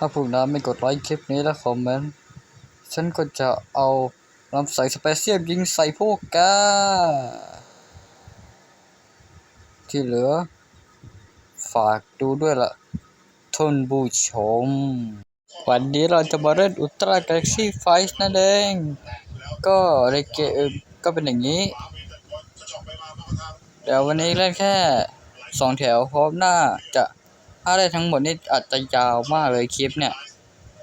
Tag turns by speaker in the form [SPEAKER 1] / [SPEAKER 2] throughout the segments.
[SPEAKER 1] ถ้าพวกนั้นไม่กดไลค์คลิปนี้และคอมเมนต์ฉันก็จะเอาลำใส่สเปเชียลยิงใส่พวกแกที่เหลือ ฝากดูด้วยล่ะท่านผู้ชม วันนี้เราจะมาเล่นอุลตร้า a า a ล็กซี่ไฟส์นั่นเอง ก็ในเกมก็เป็นอย่างนี้ เดี๋ยววันนี้เล่นแค่สองแถวพราะน่าจะ ถ้าได้ทั้งหมดนี่อาจจะยาวมากเลยคลิปเนี่ย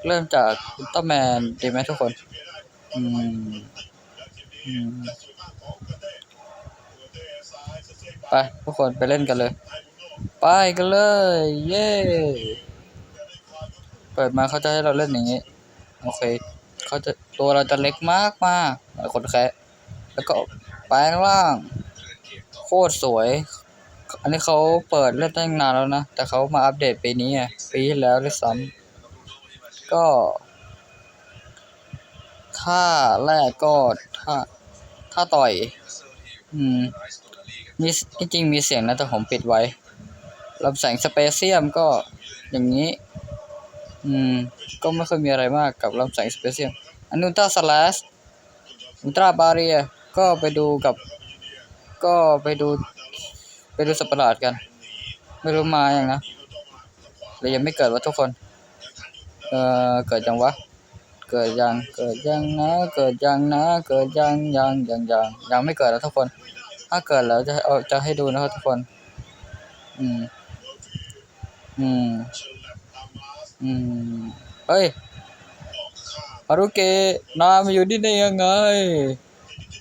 [SPEAKER 1] เริ่มจากอุลตร้าแมนดีไหมทุกคน อืม อืม ไป ทุกคนไปเล่นกันเลย ไปกันเลย เย้ เปิดมาเขาจะให้เราเล่นอย่างนี้ โอเคเขาจะตัวเราจะเล็กมากมากคนแคะแล้วก็แปลงร่าง โคตรสวย อันนี้เขาเปิดเล่นตั้งนานแล้วนะ แต่เขามาอัปเดตปีนี้ไงปีที่แล้วด้วยซ้ำก็ถ้าแรกก็ถ้าถ้าต่อย อืมมีจริงมีเสียงนะ แต่ผมปิดไว้ลำแสงสเปเซียมก็อย่างนี้ อืม ก็ไม่ค่อยมีอะไรมากกับลำแสงสเปเซียมอันนูต้าสลัสอุลตราบาเรียก็ไปดูกับ ก็ไปดู ไปดูสัตว์ประหลาดกัน ไม่รู้มาอย่างนะหรือยังไม่เกิดวะทุกคน เอ่อ เกิดยังวะ เกิดยัง เกิดยังนะ เกิดยังนะ เกิดยังยังยังยังยังไม่เกิดแล้วทุกคน ถ้าเกิดแล้วจะเอาจะให้ดูนะครับทุกคน อืม อืม อืม เฮ้ยฮารุเกะนายมาอยู่ที่นี่ยังไง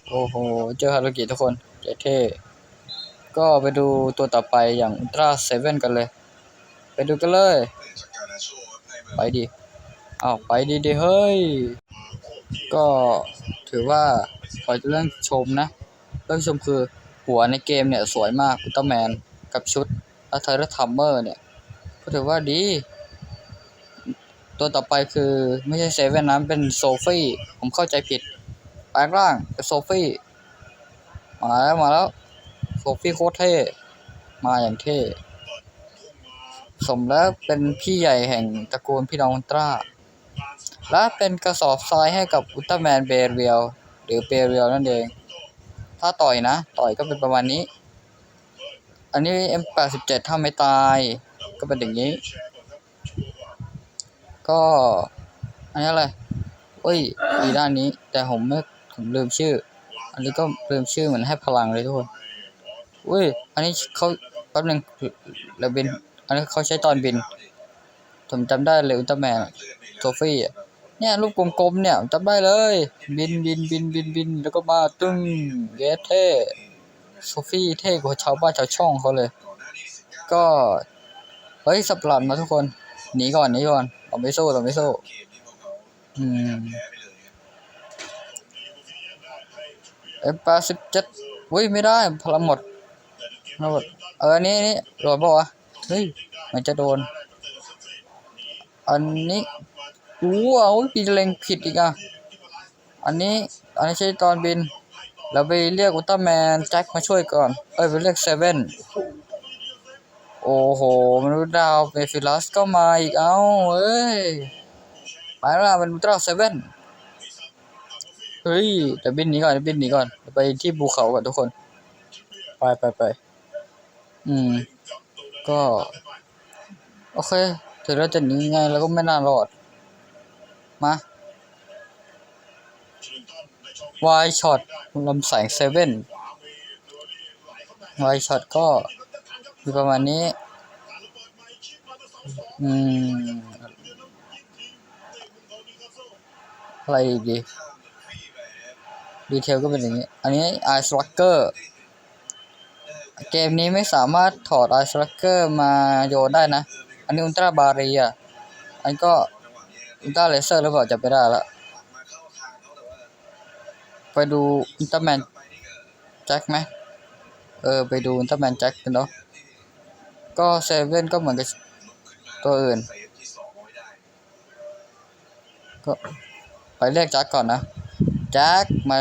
[SPEAKER 1] โอ้โห เจอฮารุเกะทุกคนเจ๋เท่ ก็ไปดูตัวต่อไปอย่างอุลตร้าเซเว่นกันเลย ไปดูกันเลย ไปดิอ้าวไปดีดิเฮ้ย ก็ถือว่าขอจะเรื่องชมนะ เรื่องชมคือหัวในเกมเนี่ยสวยมากอุลตร้าแมนกับชุดอัลเทอร์ทัมเมอร์เนี่ย ก็ถือว่าดี ตัวต่อไปคือไม่ใช่เซเว่นนะเป็นโซฟี่ผมเข้าใจผิดแปลงร่างเป็นโซฟี่ มาแล้ว มาแล้ว โซฟี่โคตรเท่ มาอย่างเท่ สมแล้วเป็นพี่ใหญ่แห่งตระกูลพี่น้องอุลตร้า และเป็นกระสอบทรายให้กับอุลตร้าแมนเบเรียลหรือเบเรียลนั่นเอง ถ้าต่อยนะ ต่อยก็เป็นประมาณนี้ อันนี้ M87 ถ้าไม่ตายก็เป็นอย่างนี้ ก็อันนี้อะไรเอ้ยอีด้านนี้ แต่ผมไม่ผมลืมชื่อ อันนี้ก็ลืมชื่อเหมือนให้พลังเลยทุกคน อุ้ย อันนี้เขาแป๊บหนึงเราบิน อันนี้เขาใช้ตอนบิน ผมจำได้เลยอุลตร้าแมนโทฟี่อะเนี่ยรูปกลมๆเนี่ยจำได้เลย บินบินบินบินบินแล้วก็มาตึ้งเยสเท่โซฟี่เท่กว่าชาวบ้านชาวช่องเขาเลย ก็ เฮ้ยสับหลัดมาทุกคน หนีก่อนหนีก่อนเราไม่สู้เราไม่สู้อืมเอฟแปดสิบเจ็ดอุ้ยไม่ได้พลังหมด พลังหมดเออนนี้นี่โดนปะวะ เฮ้ย มันจะโดน อันนี้ว้าปีเล็งผิดอีกอะ อันนี้ อันนี้ใช้ตอนบิน เราไปเรียกอุลตร้าแมนแจ็คมาช่วยก่อน เอ้ย ไปเรียกเซเว่น โอ้โห มนุษย์ดาวเมฟิลัสก็มาอีก เอ้า เอ้ยไปแล้วเป็นอุลตร้าเซเว่นเฮ้ยเดี๋ยวบินหนีก่อนบินหนีก่อน ไปที่ภูเขาก่อนทุกคน ไปไปไป อืม ก็ โอเค ถึงเราจะหนีไงเราก็ไม่น่ารอด มาวายช็อตลำแสงเซเว่นวายช็อตก็มีประมาณนี้ อืม อะไรดี ดีเทลก็เป็นอย่างนี้ อันนี้ไอสลักเกอร์ เกมนี้ไม่สามารถถอดไอสลักเกอร์มาโยนได้นะ อันนี้อุลตร้าบารียอันนก็อุลตร้าเลเซอร์หรือเปล่าจะไปได้ละ ไปดูอุลตร้าแมนแจ็คไหมเออ ไปดูอุลตร้าแมนแจ็คกันเนาะ ก็เซเว่นก็เหมือนกับตัวอื่น ก็ไปเรียกแจ็คก่อนนะ แจ็คมา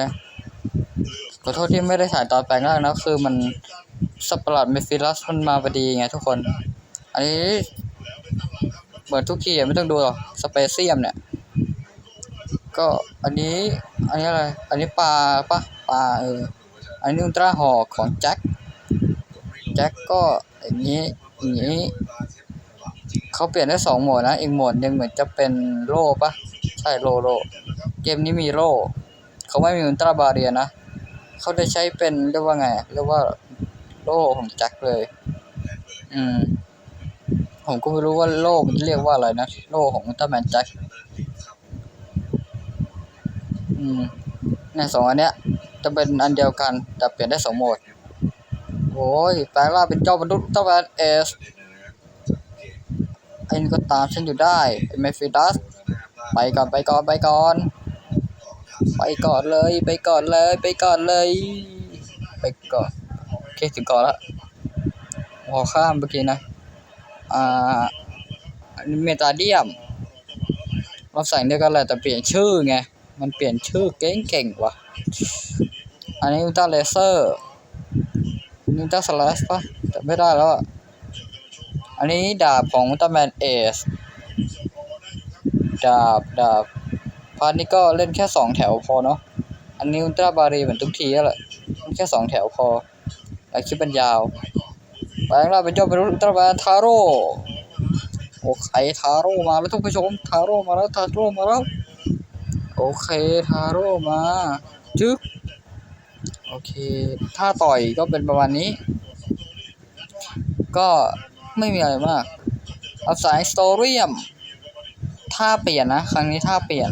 [SPEAKER 1] ขอโทษที่ไม่ได้ถ่ายตอนแปลงร่างนะคือมัน สัตว์ประหลาดเมฟิลัสมันมาพอดีไงทุกคน อันนี้เหมือนทุกทีอะไม่ต้องดูหรอกสเปเซียมเนี่ยก็อันนี้อันนี้อะไร อันนี้ปลาปะปลาเอออันนี้อุลตร้าหอกของแจ็คแจ็คก็อย่างนี้อย่างนี้เขาเปลี่ยนได้สองโหมดนะอีกโหมดหนึ่งเหมือนจะเป็นโล่ปะใช่โล่โล่เกมนี้มีโล่เขาไม่มีอุลตร้าบาเรียนะเขาได้ใช้เป็นเรียกว่าไงเรียกว่า โล่ของแจ็คเลย อืม ผมก็ไม่รู้ว่าโล่มันเรียกว่าอะไรนะ โล่ของอุลตร้าแมนแจ็ค อืมเนี่ยสองอันเนี้ย จะเป็นอันเดียวกัน แต่เปลี่ยนได้สองโหมด โอ้ยแปลงร่างเป็นเจ้ามนุษย์อุลตร้าแมนเอสไอ้นี่ก็ตามฉันอยู่ได้ไอ้เมฟิดัส ไปก่อนไปก่อนไปก่อน ไปก่อนเลย ไปก่อนเลย ไปก่อนเลย ไปก่อน คถึงก่อนละพอข้ามเมื่อกี้นะ อ่าเมตาเดียมเราใส่เดียวกันแหละแต่เปลี่ยนชื่อไง มันเปลี่ยนชื่อเก่งๆว่ะ อันนี้อุลตร้าเลเซอร์อุลตร้าสแลชปะแต่ไม่ได้แล้วอะอันนี้ดาบของอุลตร้าแมนเอส ดาบ ดาบ พาร์ทนี้ก็เล่นแค่สองแถวพอเนาะ อันนี้อุลตร้าบารีเหมือนทุกทีนั่นแหละเล่นแค่สองแถวพอ แต่คลิปมันยาวแปลงร่างเป็นเจ้าเป็นอุลตร้าแมนทาโร่โอเคทาโร่มาแล้วท่านผู้ชมทาโร่มาแล้วทาโร่มาแล้วโอเคทาโร่มาจึ๊กโอเคถ้าต่อยก็เป็นประมาณนี้ ก็ไม่มีอะไรมากเอาสายสโตเรียมท่าเปลี่ยนนะ ครั้งนี้ท่าเปลี่ยน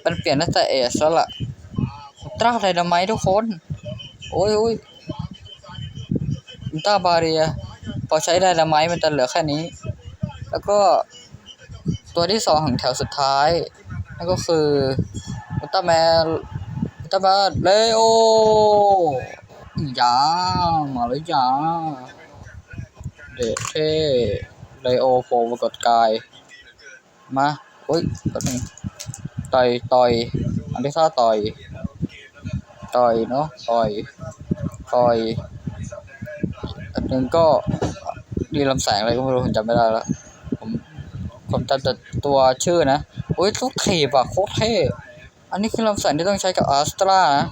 [SPEAKER 1] เป็นเปลี่ยนตั้งแต่เอสแล้วล่ะตราไดนาไมทุกคน โอ้ยโอ้ย อุลตราบาเรีย พอใช้ไดนาไมต์มันจะเหลือแค่นี้ แล้วก็ตัวที่สองของแถวสุดท้าย นั่นก็คืออุลตร้าแมนอุลตร้าแมนเลโอยามาเลยยาเดเทเลโอโฟมกดกาย มาอุ้ยแป๊บนึงต่อยต่อยอันที่ท่าต่อย ต่อยเนาะต่อย ต่อย อันหนึ่งก็ดีลำแสงอะไรก็ไม่รู้ผมจำไม่ได้แล้วผมผมจำแต่ตัวชื่อนะอุ้ยทุกถีบอะโคตรเท่อันนี้คือลำแสงที่ต้องใช้กับอัสตรานะ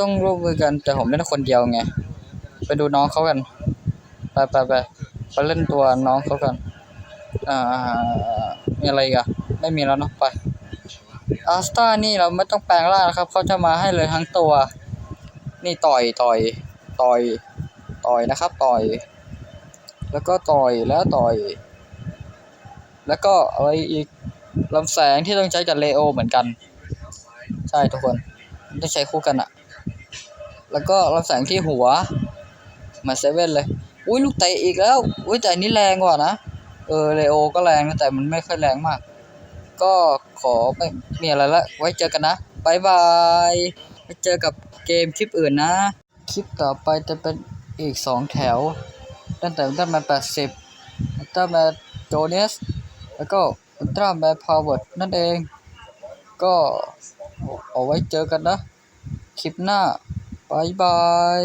[SPEAKER 1] ต้องร่วมมือกันแต่ผมเล่นคนเดียวไงไปดูน้องเขากันไปไปไปไปเล่นตัวน้องเขากันอ่ามีอะไรกอะไม่มีแล้วเนาะไปอัสตานี่เราไม่ต้องแปลงร่างนะครับเขาจะมาให้เลยทั้งตัว นี่ต่อยต่อยต่อย ต่อยนะครับต่อย แล้วก็ต่อยแล้วต่อย แล้วก็อะไรอีกลำแสงที่ต้องใช้กับเลโอเหมือนกัน ใช่ทุกคนต้องใช้คู่กันอะแล้วก็ลำแสงที่หัวมาเซเว่นเลย อุ้ยลูกเตะอีกแล้ว อุ้ยแต่อันนี้แรงกว่านะ เออเลโอก็แรงนะแต่มันไม่ค่อยแรงมาก ก็ขอไม่มีอะไรละ ไว้เจอกันนะบายบายไว้เจอกับเกมคลิปอื่นนะ คลิปต่อไปจะเป็น อีกสองแถว ตั้งแต่อุลตร้าแมนแปดสิบอุลตร้าแมนโจเนส แล้วก็อุลตร้าแมนพาวเวิร์ดนั่นเอง ก็เอาไว้เจอกันนะ คลิปหน้าบายบาย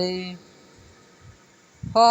[SPEAKER 1] พ่อ